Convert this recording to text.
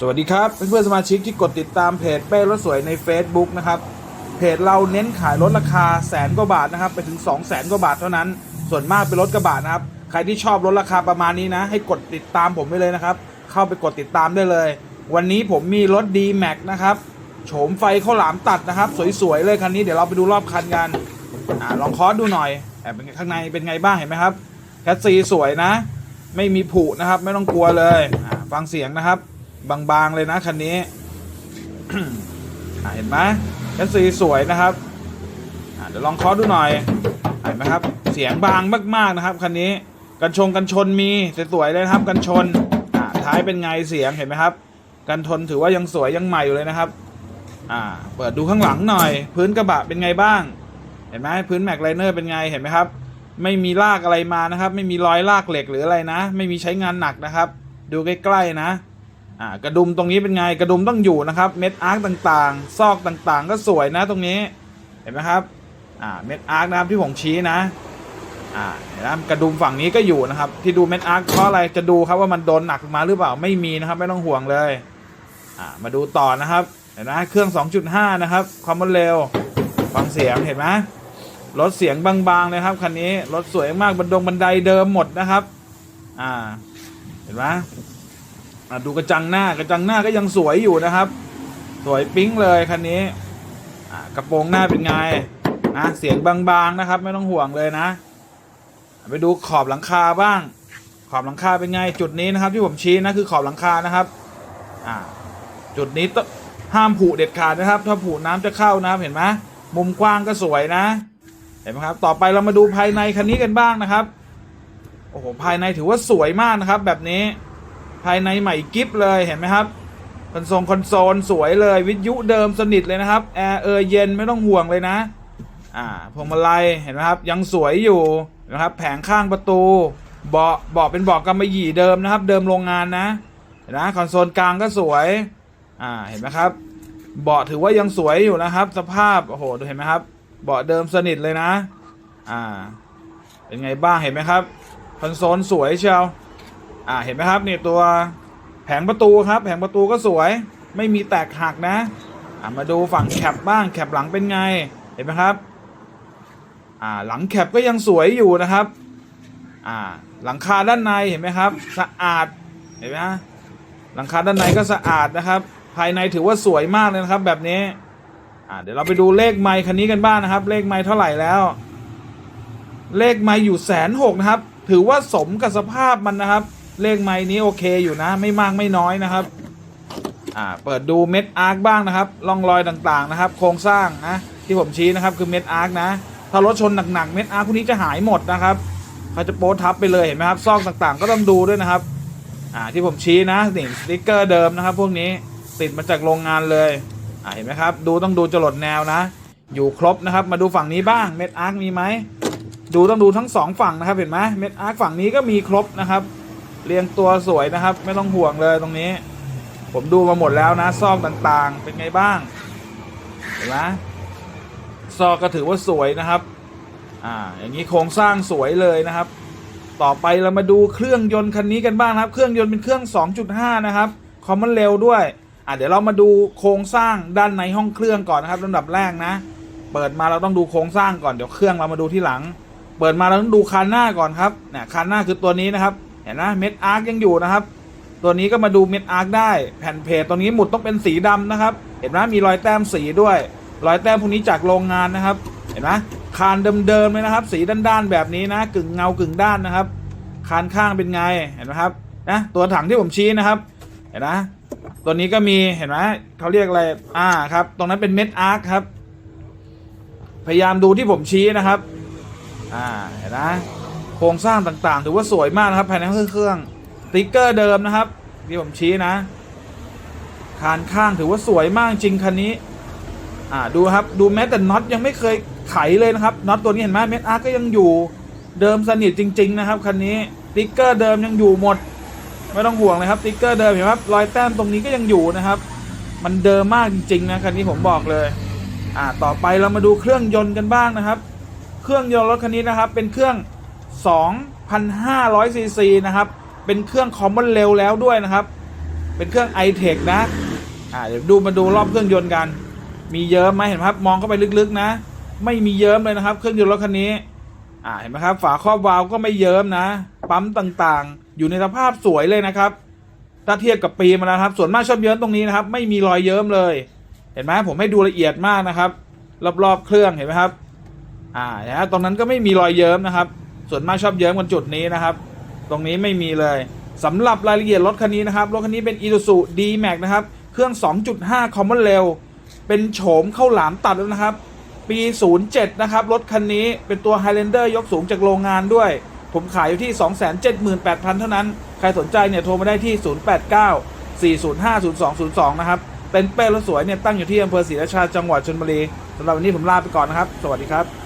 สวัสดีครับเพื่อนๆสมาชิกที่กดติดตามเพจเป้รถสวยใน Facebook นะครับเพจเราเน้นขายรถราคาแสนกว่าบาทนะครับ ไปถึง 2 0 0แสนกว่าบาทเท่านั้น ส่วนมากเป็นรถกระบะนะครับ ใครที่ชอบรถราคาประมาณนี้นะ ให้กดติดตามผมไปเลยนะครับ เข้าไปกดติดตามได้เลย วันนี้ผมมีรถ D Max นะครับโฉมไฟข้าวหลามตัดนะครับ สวยๆเลยคันนี้เดี๋ยวเราไปดูรอบคันกันอ่าลองคอสดูหน่อยแอบเป็นข้างในเป็นไงบ้างเห็นไหมครับแคสซีสวยนะ ไม่มีผุนะครับ ไม่ต้องกลัวเลยฟังเสียงนะครับ บางๆเลยนะคันนี้เห็นไหมแคสซีสวยนะครับเดี๋ยวลองเคอดูหน่อยเห็นไหมครับ เสียงบางมากๆนะครับคันนี้กันชงกันชนมีสวยๆเลยนะครับ กันชนท้ายเป็นไงเสียงเห็นไหมครับ กันชนถือว่ายังสวยยังใหม่อยู่เลยนะครับเปิดดูข้างหลังหน่อย พื้นกระบะเป็นไงบ้าง เห็นไหมพื้นแม็กไลเนอร์เป็นไงเห็นไหมครับไม่มีลากอะไรมานะครับ ไม่มีรอยลากเหล็กหรืออะไรนะ ไม่มีใช้งานหนักนะครับ ดูใกล้ๆนะ อ่ากระดุมตรงนี้เป็นไงกระดุมต้องอยู่นะครับ เม็ดอาร์คต่างๆ ซอกต่างๆ ก็สวยนะตรงนี้เห็นไหมครับอ่าเม็ดอาร์คนะครับที่ผมชี้นะอ่าเห็นไหมกระดุมฝั่งนี้ก็อยู่นะครับ ที่ดูเม็ดอาร์คเพราะอะไรจะดูครับว่ามันโดนหนักมาหรือเปล่าไม่มีนะครับไม่ต้องห่วงเลยอ่ามาดูต่อนะครับเห็นไหมเครื่อง 2.5 นะครับ ความรวดเร็วฟังเสียงเห็นไหมรถเสียงบางๆเลยครับคันนี้รถสวยมากบันดงบันไดเดิมหมดนะครับ อ่า เห็นไหม อ่าดูกระจังหน้ากระจังหน้าก็ยังสวยอยู่นะครับ สวยปิ๊งเลยคันนี้อ่ากระโปรงหน้าเป็นไงนะเสียงบางๆนะครับ ไม่ต้องห่วงเลยนะ ไปดูขอบหลังคาบ้าง ขอบหลังคาเป็นไง จุดนี้นะครับ ที่ผมชี้นะคือขอบหลังคานะครับอ่าจุดนี้ต้องห้ามผูเด็ดขาดนะครับ ถ้าผูน้ำจะเข้านะครับเห็นไหมมุมกว้างก็สวยนะ เห็นไหมครับ ต่อไปเรามาดูภายในคันนี้กันบ้างนะครับ โอ้โห ภายในถือว่าสวยมากนะครับ แบบนี้ ภายในใหม่กิฟเลยเห็นไหมครับคอนโซลคอนโซลสวยเลยวิทยุเดิมสนิทเลยนะครับแอร์เออเย็นไม่ต้องห่วงเลยนะอ่าพวงมาลัยเห็นไหมครับ ยังสวยอยู่นะครับ แผงข้างประตูเบาะเบาะเป็นเบาะกำมะหยี่เดิมนะครับ เดิมโรงงานนะเห็นไหมคอนโซลกลางก็สวยอ่าเห็นไหมครับเบาะถือว่ายังสวยอยู่นะครับ สภาพโอ้โหดูเห็นไหมครับเบาะเดิมสนิทเลยนะ อ่า เป็นไงบ้างเห็นไหมครับคอนโซลสวยเชียว อ่าเห็นไหมครับเนี่ยตัวแผงประตูครับ แผงประตูก็สวยไม่มีแตกหักนะอ่ามาดูฝั่งแคปบ้างแคปหลังเป็นไงเห็นไหมครับอ่าหลังแคปก็ยังสวยอยู่นะครับอ่าหลังคาด้านในเห็นไหมครับ สะอาดเห็นไหมฮะหลังคาด้านในก็สะอาดนะครับ ภายในถือว่าสวยมากเลยนะครับ แบบนี้อ่าเดี๋ยวเราไปดูเลขไมค์คันนี้กันบ้างนะครับ เลขไมค์เท่าไหร่แล้ว เลขไมค์อยู่แสนหกนะครับ ถือว่าสมกับสภาพมันนะครับ เลขไมค์นี้โอเคอยู่นะ ไม่มากไม่น้อยนะครับ อ่าเปิดดูเม็ดอาร์คบ้างนะครับร่องรอยต่างๆนะครับ โครงสร้างนะที่ผมชี้นะครับคือเม็ดอาร์คนะ ถ้ารถชนหนักๆเม็ดอาร์คพวกนี้จะหายหมดนะครับเขาจะโป๊ทับไปเลยเห็นไหมครับซอกต่างๆ ก็ต้องดูด้วยนะครับ อ่าที่ผมชี้นะนี่สติกเกอร์เดิมนะครับ พวกนี้ติดมาจากโรงงานเลยอ่าเห็นไหมครับ ดูต้องดูจรดแนวนะ อยู่ครบนะครับ มาดูฝั่งนี้บ้างเม็ดอาร์คมีไหมดูต้องดูทั้งสองฝั่งนะครับเห็นไหมเม็ดอาร์คฝั่งนี้ก็มีครบนะครับ เรียงตัวสวยนะครับ ไม่ต้องห่วงเลยตรงนี้ ผมดูมาหมดแล้วนะซอกต่างๆ เป็นไงบ้างเห็นไหมซอกก็ถือว่าสวยนะครับ อ่า อย่างนี้โครงสร้างสวยเลยนะครับ ต่อไปเรามาดูเครื่องยนต์คันนี้กันบ้างครับ เครื่องยนต์เป็นเครื่อง 2.5 นะครับ คอมมอนเร็วด้วย อ่าเดี๋ยวเรามาดูโครงสร้างด้านในห้องเครื่องก่อนนะครับลำดับแรกนะ เปิดมาเราต้องดูโครงสร้างก่อน เดี๋ยวเครื่องเรามาดูที่หลัง เปิดมาเราต้องดูคันหน้าก่อนครับเนี่ยคันหน้าคือตัวนี้นะครับ เห็นนะเม็ดอาร์คยังอยู่นะครับ ตัวนี้ก็มาดูเม็ดอาร์คได้แผ่นเพจตัวนี้หมุดต้องเป็นสีดำนะครับ เห็นไหมมีรอยแต้มสีด้วย รอยแต้มพวกนี้จากโรงงานนะครับ เห็นไหมคานเดิมๆเลยนะครับ สีด้านๆแบบนี้นะ กึ่งเงากึ่งด้านนะครับ คานข้างเป็นไงเห็นไหมครับนะตัวถังที่ผมชี้นะครับ เห็นนะตัวนี้ก็มีเห็นไหมเขาเรียกอะไรอ่าครับ ตรงนั้นเป็นเม็ดอาร์คครับ พยายามดูที่ผมชี้นะครับ อ่าเห็นนะ โครงสร้างต่างๆ ถือว่าสวยมากนะครับภายในเครื่องติ๊กเกอร์เดิมนะครับที่ผมชี้นะคานข้างถือว่าสวยมากจริงคันนี้ อ่าดูครับดูแม้แต่น็อตยังไม่เคยไขเลยนะครับน็อตตัวนี้เห็นไหมเม็ดอาร์ก็ยังอยู่เดิมสนิทจริง ๆ นะครับคันนี้ติ๊กเกอร์เดิมยังอยู่หมด ไม่ต้องห่วงเลยครับติ๊กเกอร์เดิมเห็นไหมครับรอยแต้มตรงนี้ก็ยังอยู่นะครับ มันเดิมมากจริงๆนะคันนี้ผมบอกเลย อ่าต่อไปเรามาดูเครื่องยนต์กันบ้างนะครับ เครื่องยนต์รถคันนี้นะครับ เป็นเครื่อง 2,500ซีซีนะครับ เป็นเครื่องคอมมอนเร็วแล้วด้วยนะครับ เป็นเครื่อง i t e c h นะอ่าเดี๋ยวดูมาดูรอบเครื่องยนต์กัน มีเยิ้มไหมเห็นไหมครับ มองเข้าไปลึกๆนะ ไม่มีเยิ้มเลยนะครับ เครื่องยนต์รถคันนี้อ่าเห็นไหมครับ ฝาครอบวาล์วก็ไม่เยิ้มนะ ปั๊มต่างๆ อยู่ในสภาพสวยเลยนะครับถ้าเทียบกับปีมาแล้วครับ ส่วนมากชอบเยิ้มตรงนี้นะครับ ไม่มีรอยเยิ้มเลย เห็นไหมผมให้ดูละเอียดมากนะครับ รอบๆเครื่องเห็นไหมครับ อ่านะตรงนั้นก็ไม่มีรอยเยิ้มนะครับ ส่วนมากชอบเยิ้มกันจุดนี้นะครับ ตรงนี้ไม่มีเลยสำหรับรายละเอียดรถคันนี้นะครับ รถคันนี้เป็น Isuzu D-Max นะครับ เครื่อง 2.5 Common Rail เป็นโฉมเข้าหลามตัดแล้วนะครับ ปี 07 นะครับ รถคันนี้เป็นตัว Highlander ยกสูงจากโรงงานด้วย ผมขายอยู่ที่ 278,000 เท่านั้น ใครสนใจเนี่ยโทรมาได้ที่ 089 405 0202 นะครับเต็นเป้รถสวยเนี่ยตั้งอยู่ที่อำเภอศรีราชาจังหวัดชลบุรีสำหรับวันนี้ผมลาไปก่อนนะครับ สวัสดีครับ